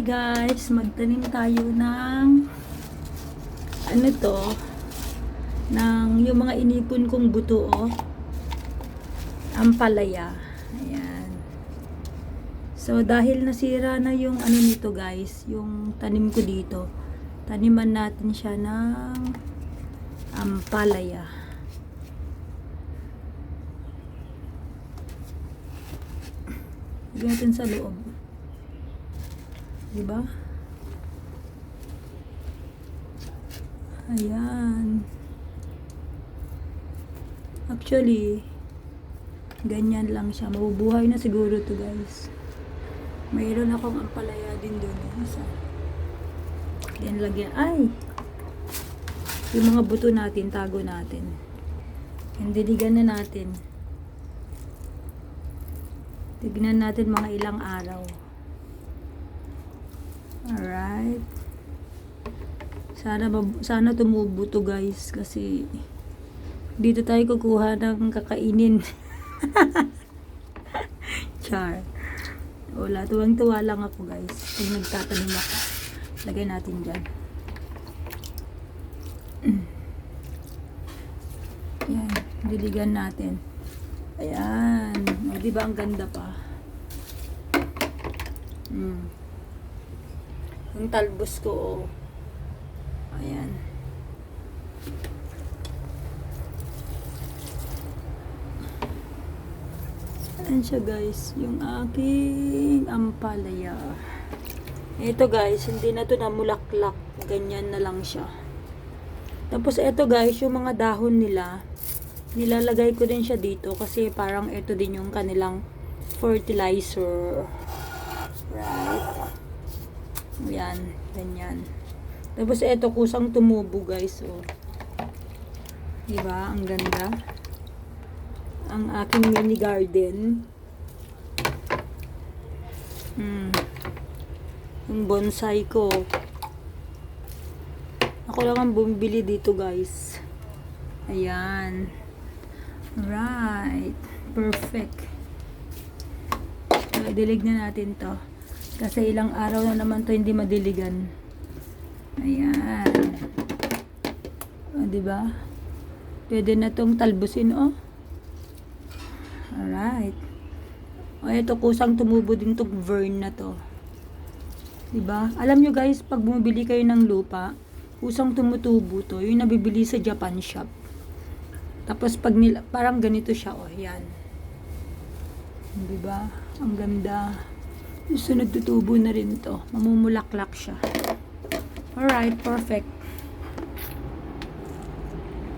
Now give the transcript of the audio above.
Guys, magtanim tayo ng ano to ng yung mga inipon kong buto oh. Ampalaya. Ayan. So dahil nasira na yung ano nito guys, yung tanim ko dito. Taniman natin siya ng ampalaya. Natin sa loob. Diba? Ayan. Actually, ganyan lang siya. Mabubuhay na siguro to guys. Mayroon akong ampalaya din doon. Isa. Yan lagyan. Ay! Yung mga buto natin, tago natin. Yan, diligan na natin. Tignan natin mga ilang araw. Alright. Sana, sana tumubo to guys kasi dito tayo kukuha ng kakainin. Char. Wala, tuwang-tuwa lang ako guys. Pag nagtatanim ako. Lagay natin dyan. Yan, diligan natin. Ayan. O, di ba ang ganda pa? Mm. Yung talbos ko, oh. Ayan. Ayan siya guys, yung aking ampalaya. Ito guys, hindi na to namulaklak. Ganyan na lang siya. Tapos ito guys, yung mga dahon nila, nilalagay ko din siya dito kasi parang ito din yung kanilang fertilizer. Right. Yan, ganyan. Tapos ito kusang tumubo guys. Oh. Diba? Ang ganda. Ang aking mini garden. Hmm. Yung bonsai ko. Ako lang ang bumibili dito guys. Ayan. Right. Perfect. So, dilig na natin to. Kasi ilang araw na naman to hindi madiligan. Ayan. O, diba? Pwede na tong talbusin, oh. Alright. O, ito kusang tumubo din tong vern na to. Diba? Alam nyo guys, pag bumibili kayo ng lupa, kusang tumutubo to. Yung nabibili sa Japan shop. Tapos pag nila, parang ganito siya, oh, yan. Diba? Ang ganda. So, nagtutubo na rin to. Mamumulaklak siya. Alright, perfect.